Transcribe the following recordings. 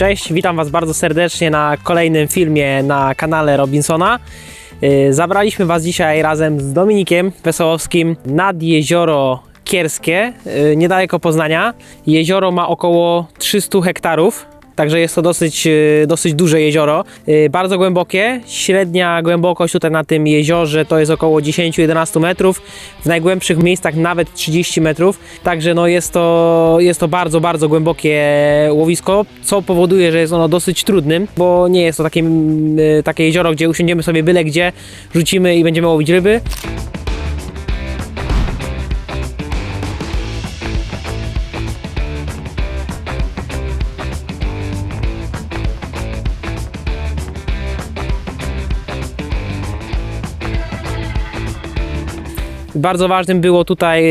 Cześć, witam Was bardzo serdecznie na kolejnym filmie na kanale Robinsona. Yy, Zabraliśmy Was dzisiaj razem z Dominikiem Wesołowskim nad jezioro Kierskie, yy, niedaleko Poznania. Jezioro ma około 300 hektarów. Także jest to dosyć, yy, dosyć duże jezioro, yy, bardzo głębokie. Średnia głębokość tutaj na tym jeziorze to jest około 10-11 metrów, w najgłębszych miejscach nawet 30 metrów. Także no jest, to, jest to bardzo, bardzo głębokie łowisko, co powoduje, że jest ono dosyć trudnym, bo nie jest to takie, mm, y, takie jezioro, gdzie usiądziemy sobie byle gdzie, rzucimy i będziemy łowić ryby. Bardzo ważnym było tutaj,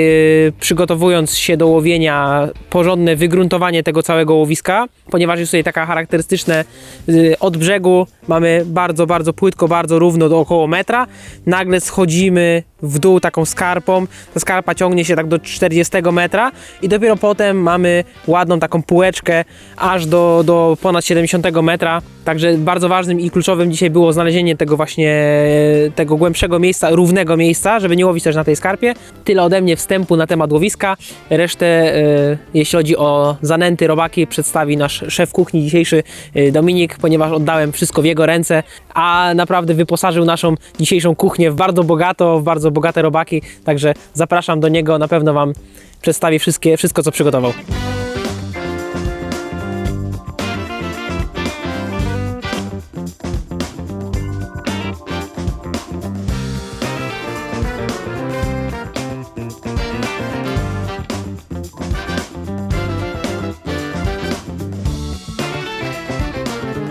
y, przygotowując się do łowienia, porządne wygruntowanie tego całego łowiska, ponieważ jest tutaj taka charakterystyczne y, od brzegu mamy bardzo, bardzo płytko, bardzo równo do około metra. Nagle schodzimy w dół taką skarpą. Ta skarpa ciągnie się tak do 40 metra i dopiero potem mamy ładną taką półeczkę aż do, do ponad 70 metra. Także bardzo ważnym i kluczowym dzisiaj było znalezienie tego właśnie e, tego głębszego miejsca, równego miejsca, żeby nie łowić też na tej skarpie. Tyle ode mnie wstępu na temat łowiska. Resztę, e, jeśli chodzi o zanęty, robaki, przedstawi nasz szef kuchni dzisiejszy e, Dominik, ponieważ oddałem wszystko w jego ręce, a naprawdę wyposażył naszą dzisiejszą kuchnię w bardzo bogato, w bardzo bogate robaki. Także zapraszam do niego, na pewno Wam przedstawi wszystkie, wszystko, co przygotował.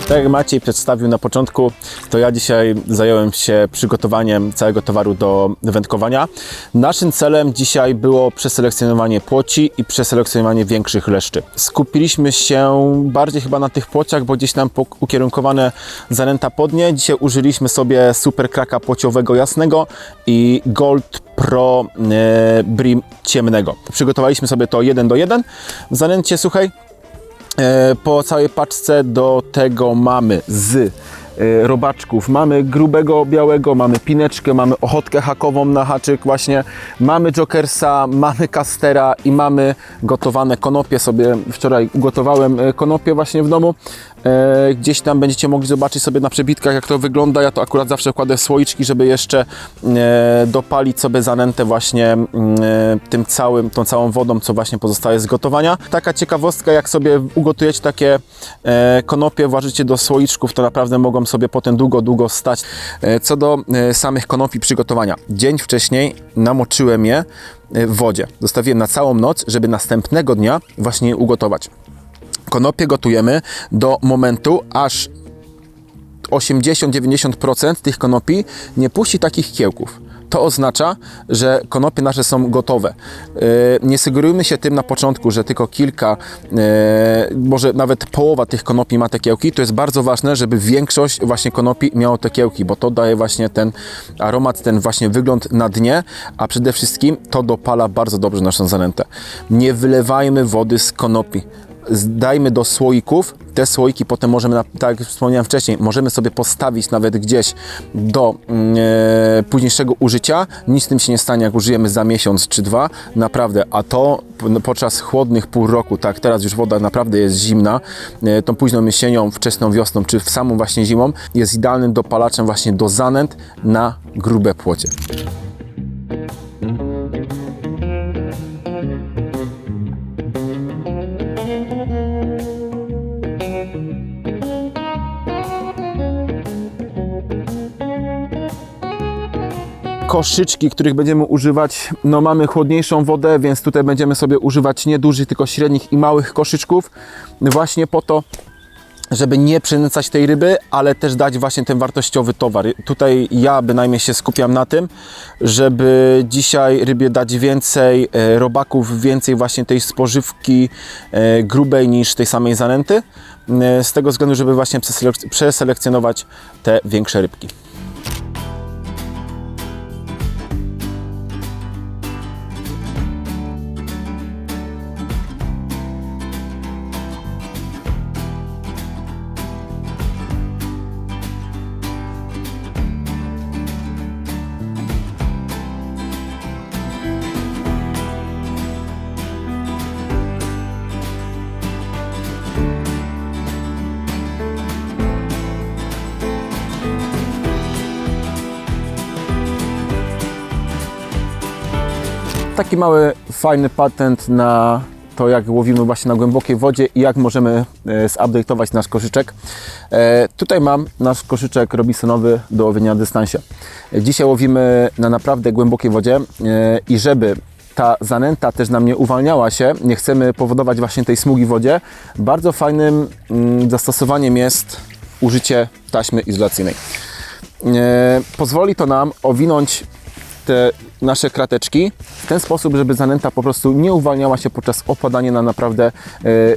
Tak jak Maciej przedstawił na początku, to ja dzisiaj zająłem się przygotowaniem całego towaru do wędkowania. Naszym celem dzisiaj było przeselekcjonowanie płoci i przeselekcjonowanie większych leszczy. Skupiliśmy się bardziej chyba na tych płociach, bo gdzieś nam ukierunkowane zanęta podnie. Dzisiaj użyliśmy sobie super kraka płociowego jasnego i Gold Pro e, Brim ciemnego. Przygotowaliśmy sobie to 1 do 1 w zanęcie suchej. E, Po całej paczce do tego mamy z e, robaczków. Mamy grubego białego, mamy pineczkę, mamy ochotkę hakową na haczyk właśnie, mamy jokersa, mamy kastera i mamy gotowane konopie sobie. Wczoraj ugotowałem e, konopie właśnie w domu. E, Gdzieś tam będziecie mogli zobaczyć sobie na przebitkach jak to wygląda. Ja to akurat zawsze kładę w słoiczki, żeby jeszcze e, dopalić sobie zanętę właśnie mm, e, tym całym, tą całą wodą, co właśnie pozostaje z gotowania. Taka ciekawostka, jak sobie ugotujecie takie konopie, włożycie do słoiczków, to naprawdę mogą sobie potem długo, długo stać. Co do samych konopi przygotowania. Dzień wcześniej namoczyłem je w wodzie. Zostawiłem na całą noc, żeby następnego dnia właśnie je ugotować. Konopie gotujemy do momentu, aż 80-90% tych konopi nie puści takich kiełków. To oznacza, że konopie nasze są gotowe. Yy, Nie sugerujmy się tym na początku, że tylko kilka, yy, może nawet połowa tych konopi ma te kiełki. To jest bardzo ważne, żeby większość właśnie konopi miało te kiełki, bo to daje właśnie ten aromat, ten właśnie wygląd na dnie, a przede wszystkim to dopala bardzo dobrze naszą zanętę. Nie wylewajmy wody z konopi dajmy do słoików. Te słoiki potem możemy, tak jak wspomniałem wcześniej, możemy sobie postawić nawet gdzieś do mm, e, późniejszego użycia. Nic z tym się nie stanie, jak użyjemy za miesiąc czy dwa. Naprawdę, a to p- podczas chłodnych pół roku, tak, teraz już woda naprawdę jest zimna, e, tą późną jesienią, wczesną wiosną, czy w samą właśnie zimą, jest idealnym dopalaczem właśnie do zanęt na grube płocie. Koszyczki, których będziemy używać, no mamy chłodniejszą wodę, więc tutaj będziemy sobie używać nie dużych, tylko średnich i małych koszyczków, właśnie po to, żeby nie przynęcać tej ryby, ale też dać właśnie ten wartościowy towar. Tutaj ja bynajmniej się skupiam na tym, żeby dzisiaj rybie dać więcej e, robaków, więcej właśnie tej spożywki e, grubej niż tej samej zanęty, e, z tego względu, żeby właśnie przeselek- przeselekcjonować te większe rybki. Taki mały, fajny patent na to, jak łowimy właśnie na głębokiej wodzie i jak możemy e, zupdate'ować nasz koszyczek. E, tutaj mam nasz koszyczek Robinsonowy do łowienia na dystansie. Dzisiaj łowimy na naprawdę głębokiej wodzie e, i żeby ta zanęta też nam nie uwalniała się, nie chcemy powodować właśnie tej smugi w wodzie, bardzo fajnym mm, zastosowaniem jest użycie taśmy izolacyjnej. Pozwoli to nam owinąć te nasze krateczki w ten sposób, żeby zanęta po prostu nie uwalniała się podczas opadania na naprawdę e,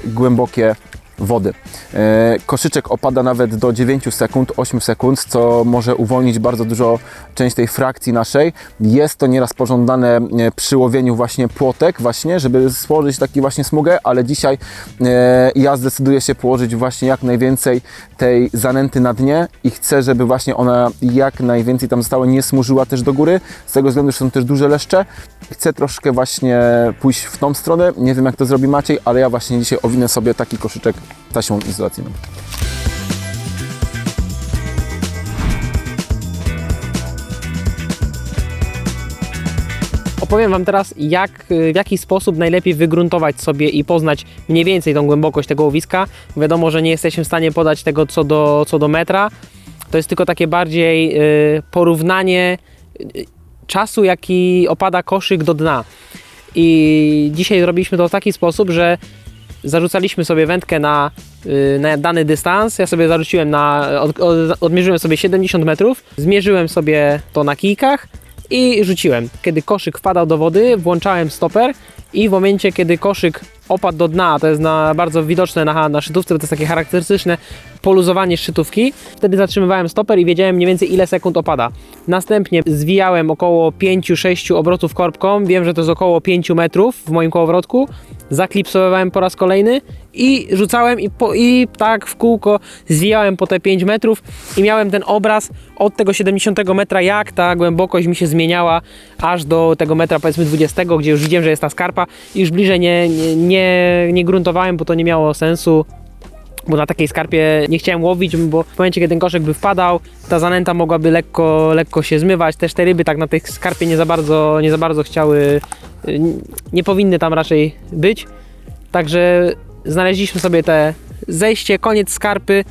głębokie wody. E, koszyczek opada nawet do 9 sekund, 8 sekund, co może uwolnić bardzo dużo część tej frakcji naszej. Jest to nieraz pożądane e, przy łowieniu właśnie płotek właśnie, żeby stworzyć taki właśnie smugę, ale dzisiaj e, ja zdecyduję się położyć właśnie jak najwięcej tej zanęty na dnie i chcę, żeby właśnie ona jak najwięcej tam została, nie smużyła też do góry, z tego względu, że są też duże leszcze. Chcę troszkę właśnie pójść w tą stronę, nie wiem jak to zrobi Maciej, ale ja właśnie dzisiaj owinę sobie taki koszyczek taśmą izolacyjną. Opowiem Wam teraz, jak, w jaki sposób najlepiej wygruntować sobie i poznać mniej więcej tą głębokość tego łowiska. Wiadomo, że nie jesteśmy w stanie podać tego co do, co do metra. To jest tylko takie bardziej y, porównanie y, czasu, jaki opada koszyk do dna. I dzisiaj zrobiliśmy to w taki sposób, że zarzucaliśmy sobie wędkę na, y, na dany dystans. Ja sobie zarzuciłem na, od, od, odmierzyłem sobie 70 metrów, zmierzyłem sobie to na kijkach i rzuciłem. Kiedy koszyk wpadał do wody, włączałem stoper i w momencie, kiedy koszyk opadł do dna, to jest na, bardzo widoczne na, na szczytówce, bo to jest takie charakterystyczne poluzowanie szczytówki, wtedy zatrzymywałem stoper i wiedziałem mniej więcej ile sekund opada. Następnie zwijałem około 5-6 obrotów korbką, wiem, że to jest około 5 metrów w moim kołowrotku, zaklipsowałem po raz kolejny i rzucałem i, po, i tak w kółko zwijałem po te 5 metrów i miałem ten obraz od tego 70 metra, jak ta głębokość mi się zmieniała aż do tego metra powiedzmy 20, gdzie już widziałem, że jest ta skarpa i już bliżej nie, nie, nie, nie gruntowałem, bo to nie miało sensu bo na takiej skarpie nie chciałem łowić, bo w momencie, kiedy ten koszek by wpadał, ta zanęta mogłaby lekko, lekko się zmywać. Też te ryby tak na tej skarpie nie za bardzo, nie za bardzo chciały, y, nie powinny tam raczej być. Także znaleźliśmy sobie te zejście, koniec skarpy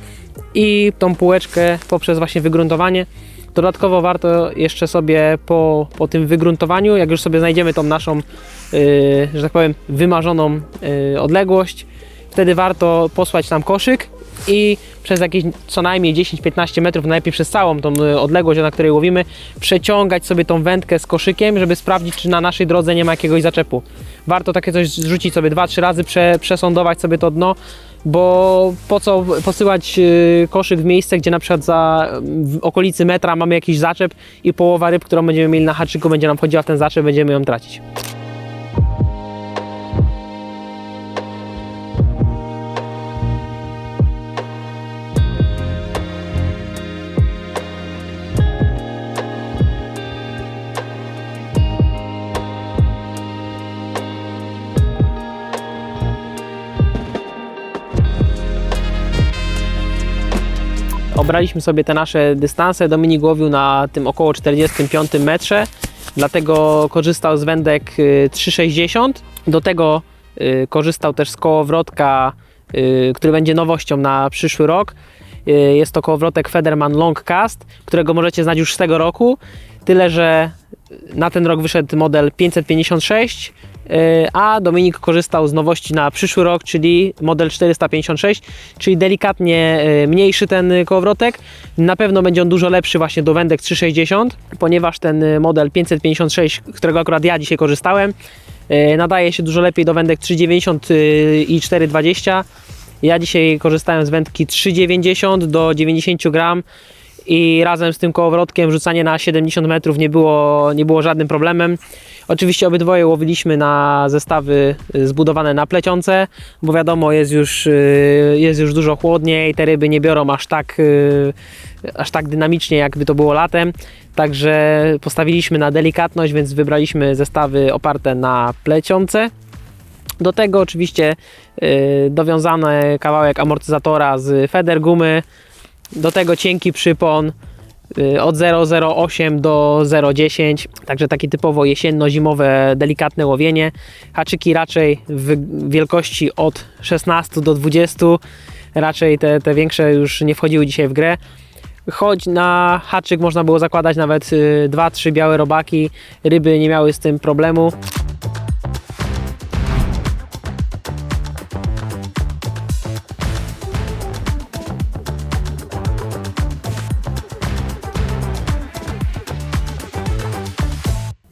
i tą półeczkę poprzez właśnie wygruntowanie. Dodatkowo warto jeszcze sobie po, po tym wygruntowaniu, jak już sobie znajdziemy tą naszą, yy, że tak powiem, wymarzoną yy, odległość, wtedy warto posłać tam koszyk i przez jakieś co najmniej 10-15 metrów, najlepiej przez całą tą y, odległość, na której łowimy, przeciągać sobie tą wędkę z koszykiem, żeby sprawdzić, czy na naszej drodze nie ma jakiegoś zaczepu. Warto takie coś rzucić sobie 2-3 razy, prze, przesądować sobie to dno, bo po co posyłać y, koszyk w miejsce, gdzie na przykład za w okolicy metra mamy jakiś zaczep i połowa ryb, którą będziemy mieli na haczyku, będzie nam wchodziła w ten zaczep, będziemy ją tracić. Obraliśmy sobie te nasze dystanse. Dominik łowił na tym około 45 metrze, dlatego korzystał z wędek y, 3,60. Do tego y, korzystał też z kołowrotka, y, który będzie nowością na przyszły rok. Y, Jest to kołowrotek Federman Long Cast, którego możecie znać już z tego roku. Tyle, że na ten rok wyszedł model 556, yy, a Dominik korzystał z nowości na przyszły rok, czyli model 456, czyli delikatnie yy, mniejszy ten kołowrotek. Na pewno będzie on dużo lepszy właśnie do wędek 360, ponieważ ten yy, model 556, którego akurat ja dzisiaj korzystałem, nadaje się dużo lepiej do wędek 390 yy, i 420. Ja dzisiaj korzystałem z wędki 390 do 90 gram i razem z tym kołowrotkiem rzucanie na 70 metrów nie było, nie było żadnym problemem. Oczywiście obydwoje łowiliśmy na zestawy y, zbudowane na plecionce, bo wiadomo jest już, y, jest już dużo chłodniej, te ryby nie biorą aż tak, y, aż tak dynamicznie jakby to było latem. Także postawiliśmy na delikatność, więc wybraliśmy zestawy oparte na plecionce. Do tego oczywiście dowiązany kawałek amortyzatora z feder gumy, do tego cienki przypon, od 0,08 do 0,10, także takie typowo jesienno-zimowe, delikatne łowienie. Haczyki raczej w wielkości od 16 do 20, raczej te, te większe już nie wchodziły dzisiaj w grę. Choć na haczyk można było zakładać nawet 2-3 białe robaki, ryby nie miały z tym problemu.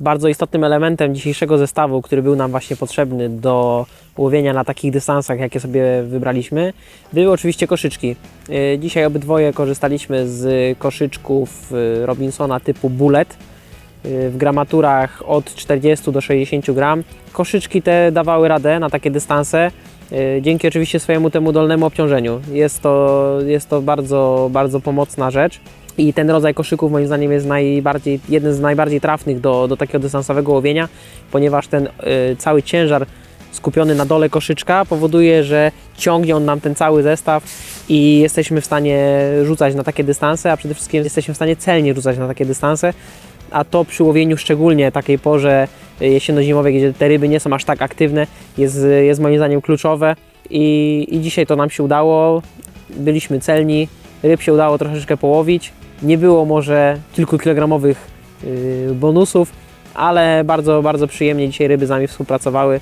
Bardzo istotnym elementem dzisiejszego zestawu, który był nam właśnie potrzebny do łowienia na takich dystansach, jakie sobie wybraliśmy, były oczywiście koszyczki. Yy, Dzisiaj obydwoje korzystaliśmy z koszyczków yy, Robinsona typu Bullet yy, w gramaturach od 40 do 60 gram. Koszyczki te dawały radę na takie dystanse, dzięki oczywiście swojemu temu dolnemu obciążeniu. Jest to, jest to bardzo, bardzo pomocna rzecz. I ten rodzaj koszyków moim zdaniem jest najbardziej, jeden z najbardziej trafnych do, do takiego dystansowego łowienia, ponieważ ten y, cały ciężar skupiony na dole koszyczka powoduje, że ciągnie on nam ten cały zestaw i jesteśmy w stanie rzucać na takie dystanse, a przede wszystkim jesteśmy w stanie celnie rzucać na takie dystanse, a to przy łowieniu szczególnie takiej porze y, jesienno-zimowej, gdzie te ryby nie są aż tak aktywne, jest, jest moim zdaniem kluczowe. I, i dzisiaj to nam się udało, byliśmy celni, ryb się udało troszeczkę połowić, nie było może kilkukilogramowych yy, bonusów, ale bardzo, bardzo przyjemnie dzisiaj ryby z nami współpracowały.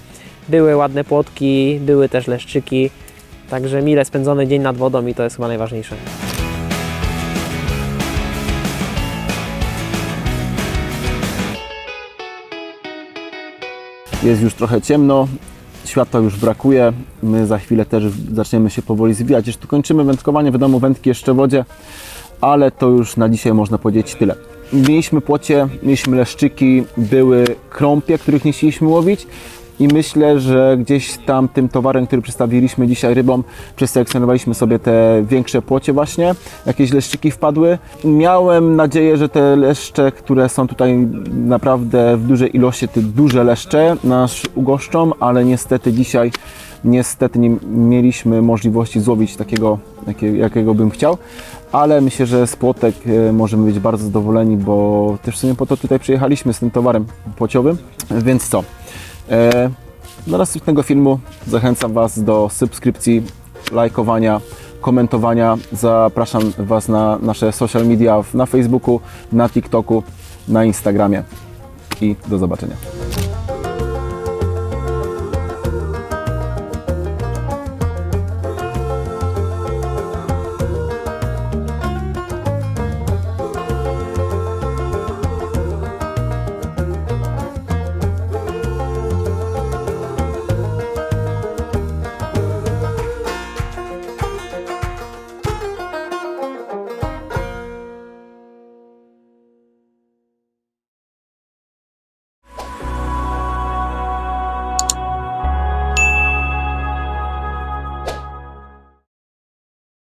Były ładne płotki, były też leszczyki, także mile spędzony dzień nad wodą i to jest chyba najważniejsze. Jest już trochę ciemno, światła już brakuje. My za chwilę też zaczniemy się powoli zwijać. Już tu kończymy wędkowanie, wiadomo, wędki jeszcze w wodzie, ale to już na dzisiaj można powiedzieć tyle. Mieliśmy płocie, mieliśmy leszczyki, były krąpie, których nie chcieliśmy łowić i myślę, że gdzieś tam tym towarem, który przedstawiliśmy dzisiaj rybom, przeselekcjonowaliśmy sobie te większe płocie właśnie, jakieś leszczyki wpadły. Miałem nadzieję, że te leszcze, które są tutaj naprawdę w dużej ilości, te duże leszcze nas ugoszczą, ale niestety dzisiaj niestety nie mieliśmy możliwości złowić takiego, jakie- jakiego bym chciał, ale myślę, że z płotek e, możemy być bardzo zadowoleni, bo też w sumie po to tutaj przyjechaliśmy z tym towarem płociowym, więc co? E, do następnego filmu zachęcam Was do subskrypcji, lajkowania, komentowania. Zapraszam Was na nasze social media na Facebooku, na TikToku, na Instagramie i do zobaczenia.